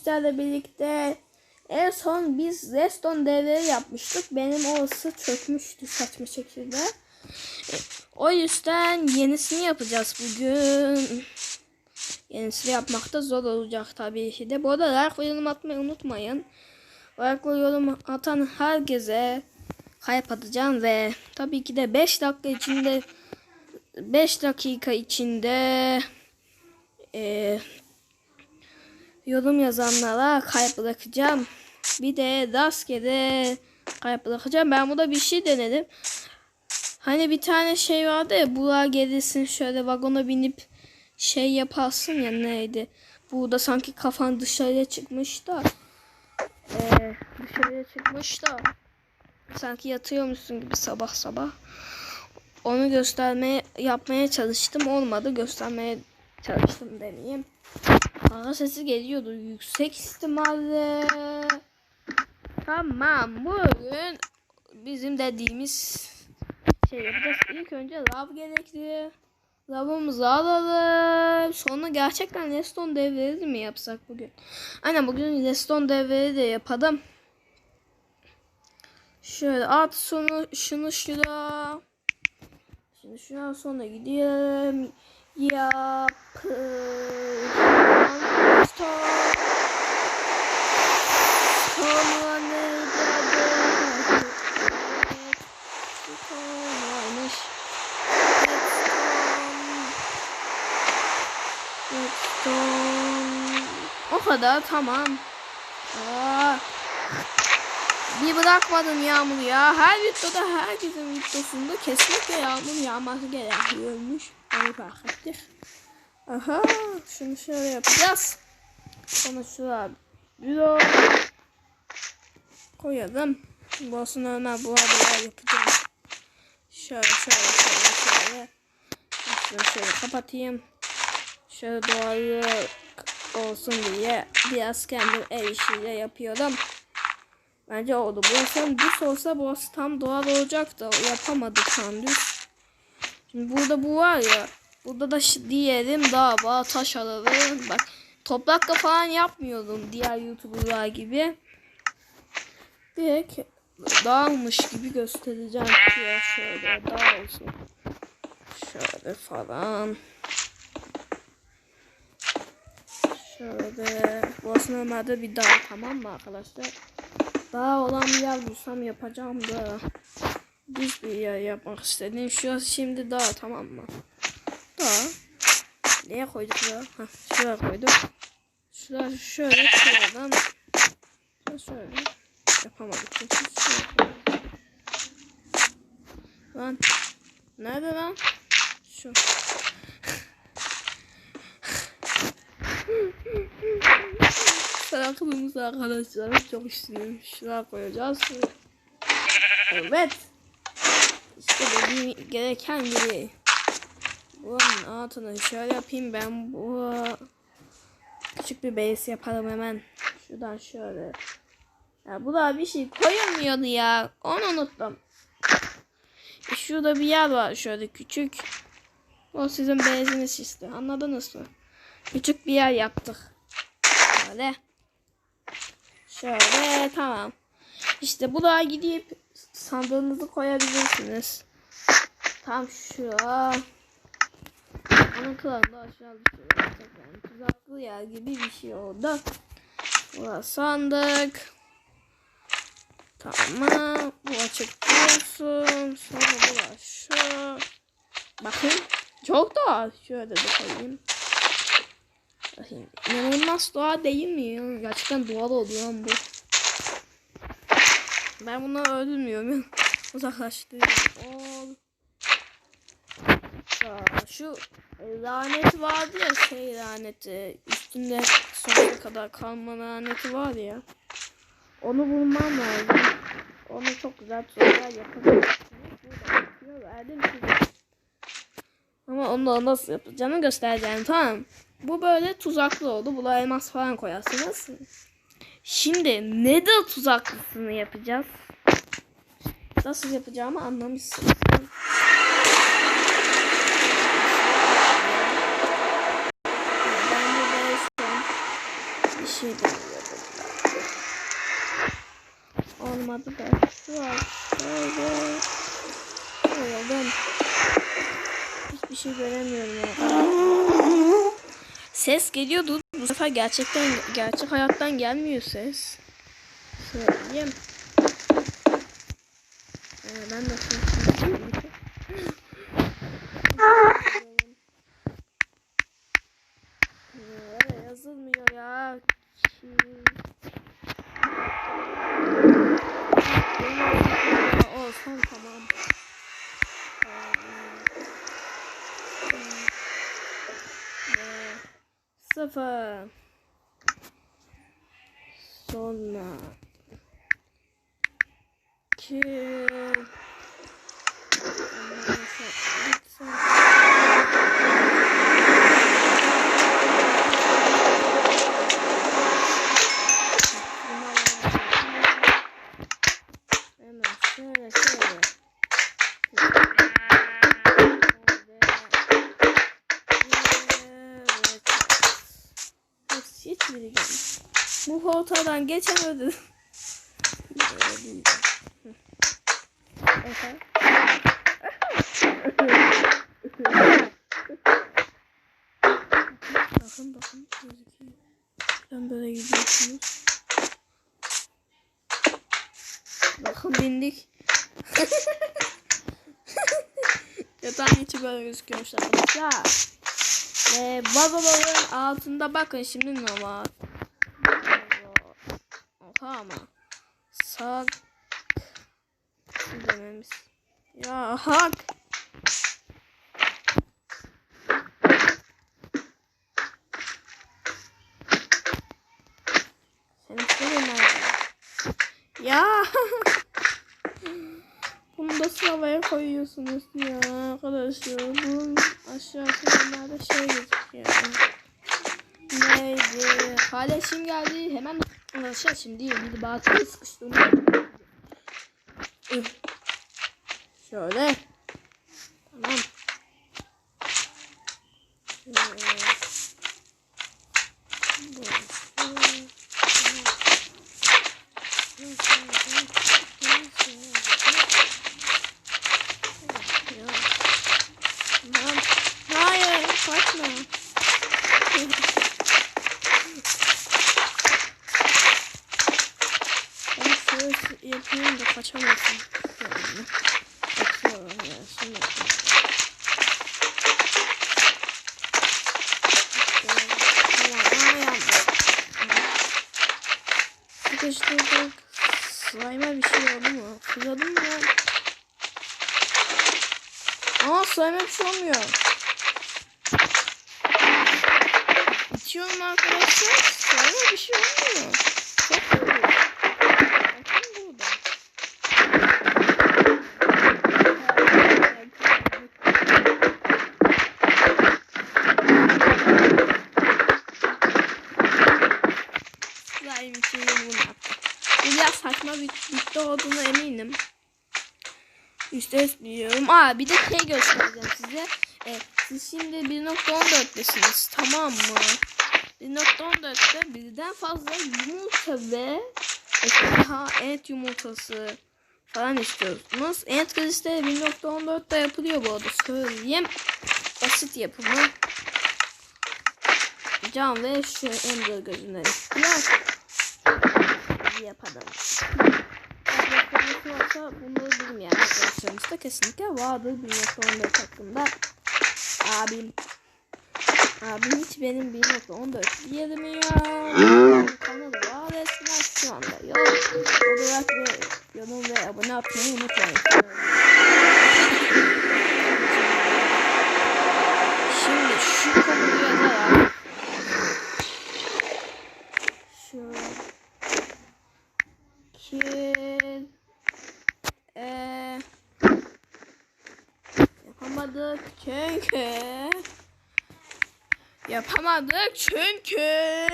sizlerle birlikte en son biz Reston devleri yapmıştık. Benim orası çökmüştü saçma şekilde. E, O yüzden yenisini yapacağız bugün. Yenisini yapmak da zor olacak tabii ki de. Bu arada like ve yorum atmayı unutmayın. Like ve yorum atan herkese kalp atacağım ve tabii ki de 5 dakika içinde 5 dakika içinde eee yorum yazanlara kalp bırakacağım. Bir de rastgele kalp bırakacağım. Ben burada bir şey denedim. Hani bir tane şey vardı ya Burak'a gelirsin şöyle vagona binip şey yaparsın ya neydi. Burada sanki kafan dışarıya çıkmış da eee, dışarıya çıkmış da sanki yatıyormuşsun gibi sabah sabah. Onu göstermeye yapmaya çalıştım. Olmadı. Göstermeye çalıştım demeyeyim. Kara sesi geliyordu yüksek ihtimalle. Tamam bugün bizim dediğimiz şey yapacağız. İlk önce lav gerekli. Lavımızı alalım. Sonra gerçekten reston devleri mi yapsak bugün? Aynen bugün reston devleri de yapalım. Şöyle at şunu şunu şuraya. Şimdi şundan sonra gidelim. Yap. O kadar tamam. Aa. Bir bırakmadın yağmur ya. Her videoda herkesin videosunda kesinlikle yağmur yağması gerekiyormuş. Onu fark. Aha şunu şöyle yapacağız. Sonra şuraya bir koyalım. Burasını hemen bu arada yapacağım. Şöyle şöyle şöyle şöyle. Şunu şöyle kapatayım. Şöyle doğayı olsun diye biraz kendim ev işiyle yapıyorum. Bence oldu. Burası düz olsa burası tam doğal olacaktı. Yapamadık tam düz. Şimdi burada bu var ya. Burada da diyelim dağ var, taş alalım. Bak toprakla falan yapmıyordum diğer youtuberlar gibi. Direkt dağılmış gibi göstereceğim. Ya şöyle dağ olsun. Şöyle falan. Şöyle. Burası normalde bir dağ tamam mı arkadaşlar? Dağ olan bir yer bulsam yapacağım da. Düz bir yer yapmak istedim. Şurası şimdi dağ tamam mı? Dağ. Neye koyduk ya? Heh, şuraya koyduk. Şuraya şöyle şuradan. Şöyle şöyle. Yapamadık. koyduk. Lan. Nerede lan? Şu. Saklımız arkadaşlar çok istiyorum. Şuraya koyacağız. Evet. İşte dediğim gereken gibi. Buranın altını şöyle yapayım ben bu küçük bir base yapalım hemen. Şuradan şöyle. Ya bu da bir şey koyamıyordu ya. Onu unuttum. E şurada bir yer var şöyle küçük. O sizin base'iniz işte. Anladınız mı? Küçük bir yer yaptık. Şöyle. Şöyle tamam. İşte bu da gidip sandığınızı koyabilirsiniz. Tam şu. Onun kılığında aşağı düşüyor. Yani tuzaklı yer gibi bir şey oldu. Burası sandık. Tamam. Bu açık dursun. Sonra burası şu. Bakın. Çok doğal. Şöyle de koyayım. Bakayım. İnanılmaz doğal değil mi ya? Gerçekten doğal oluyor lan bu. Ben bunu öldürmüyorum. Uzaklaştırıyorum. Ol. Şu lanet vardı ya şey laneti. Üstünde sonuna kadar kalma laneti var ya. Onu bulmam lazım. Onu çok güzel. Verdim size. Ama onu da nasıl yapacağını göstereceğim. Tamam. Bu böyle tuzaklı oldu. Buna elmas falan koyarsınız. Şimdi nether tuzaklısını yapacağız. Nasıl yapacağımı anlamışsınız. bir şey deniyordum. Olmadı belki şu an. Şöyle. Olalım. Hiçbir şey göremiyorum ya. Ses geliyordu. Bu sefer gerçekten gerçek hayattan gelmiyor ses. Söyleyeyim. Ee, ben de Sıfır. Sonra. Ondan sonra lütfen. Hemen şöyle şöyle. Evet. Hepsi hiçbiri gelmedi. Bu portadan geçemedim. Bakın bakın gözüküyor. Ben böyle gidiyorsunuz. Bakın bindik. Yatağın içi böyle gözüküyormuş arkadaşlar. Ve vazoların altında bakın şimdi ne var. Ama. Sağ dememiz. Ya hak. Sen istedin Ya. Bunu da sıraya koyuyorsunuz ya arkadaşlar. Bunun aşağısında da şey gözüküyor. Neydi? Kardeşim geldi. Hemen arkadaşlar şimdi bir batırı sıkıştım. Şöyle. Tamam. Hayır, kaçma. Ben şöyle kaçamazsın. Yani. Bakıyorum ya şimdi. Sıkıştırdık. Slime'a bir şey oldu mu? Fırladım mı? Aa slime'a bir şey olmuyor. İçiyorum arkadaşlar. Slime'a bir şey olmuyor. Çok iyi. Yaptım. Bu biraz saçma bir bitti olduğuna eminim. Etmiyorum. Aa bir de şey göstereceğim size. E, siz şimdi 1.14'tesiniz tamam mı? 1.14'te birden fazla yumurta ve daha et yumurtası falan istiyorsunuz. Kredisi de 1.14'te yapılıyor bu arada söyleyeyim. Basit yapımı. Cam ve şu Ender gözünden istiyor. Yapalım. Yapmak varsa bunları bilmeyen arkadaşlarımız da kesinlikle vardır 1.14 hakkında. Abim Abim hiç benim 1.14 bilmiyor. Kanalı var eskiden şu anda yok. Olarak ve yorum ve abone atmayı unutmayın. Şimdi şu konuyu yazarak şu kil e, yapamadık çünkü yapamadık çünkü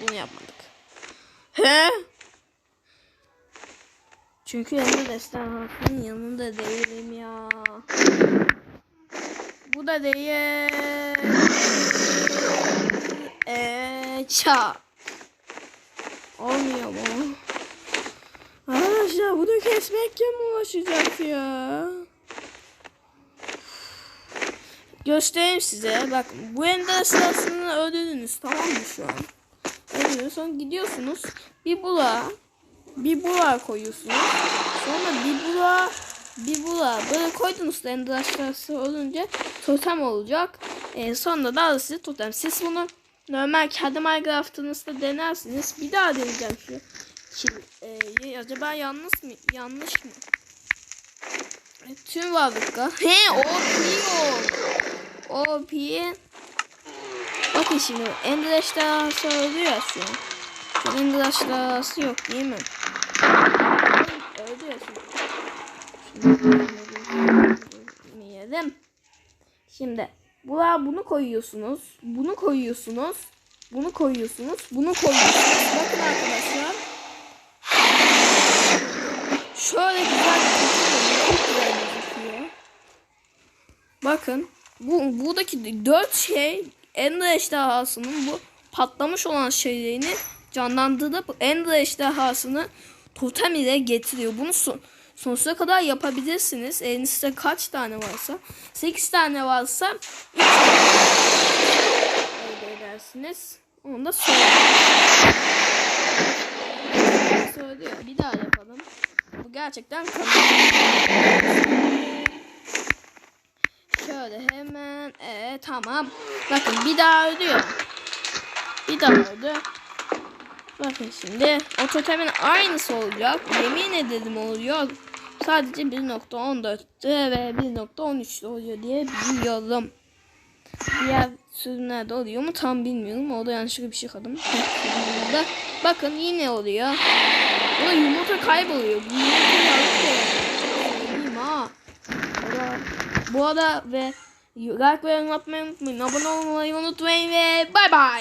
bunu yapmadık. He? Çünkü yanında restoranın yanında değilim ya. Bu da değil. Eee ça. Olmuyor mu? Arkadaşlar bunu kesmek kim uğraşacak ya? Göstereyim size. Bak bu ender sırasını öldürdünüz tamam mı şu an? Öldürdünüz sonra gidiyorsunuz. Bir bula bir bula koyuyorsunuz. Sonra bir bula bir bula böyle koydunuz da ender sırası olunca totem olacak. Ee, sonra da size totem. Siz bunu normal kendi Minecraft'ınızda denersiniz. Bir daha deneyeceğim şu. Şimdi, e, acaba yanlış mı? Yanlış mı? E, tüm varlıklar. He OP yok. OP. Bakın şimdi Ender Ejderhası oluyor ya şu an. Şu an Ender Ejderhası yok değil mi? Öldü ya şimdi. Şimdi yiyelim. Şimdi buraya bunu koyuyorsunuz. Bunu koyuyorsunuz. Bunu koyuyorsunuz. Bunu koyuyorsunuz. Bakın arkadaşlar. Şöyle güzel. Bakın bu buradaki dört şey Ender ejderhasının bu patlamış olan şeylerini canlandırıp Ender ejderhasını totem ile getiriyor. Bunu son, sonsuza kadar yapabilirsiniz. Elinizde kaç tane varsa. 8 tane varsa 3 elde edersiniz. Onu da. Söylüyor. Bir daha yapalım. Bu gerçekten Şöyle hemen. Ee, tamam. Bakın bir daha ödüyor. Bir daha ödü. Bakın şimdi o totemin aynısı olacak. Yemin ederim oluyor. Sadece 1.14'te ve 1.13'te oluyor diye biliyorum. Diğer sürümlerde oluyor mu tam bilmiyorum. Orada yanlışlıkla bir şey kaldım. Bakın yine oluyor. Burada yumurta kayboluyor. Bu yumurta bu arada ve like ve yorum atmayı unutmayın. Abone olmayı unutmayın ve bay bay.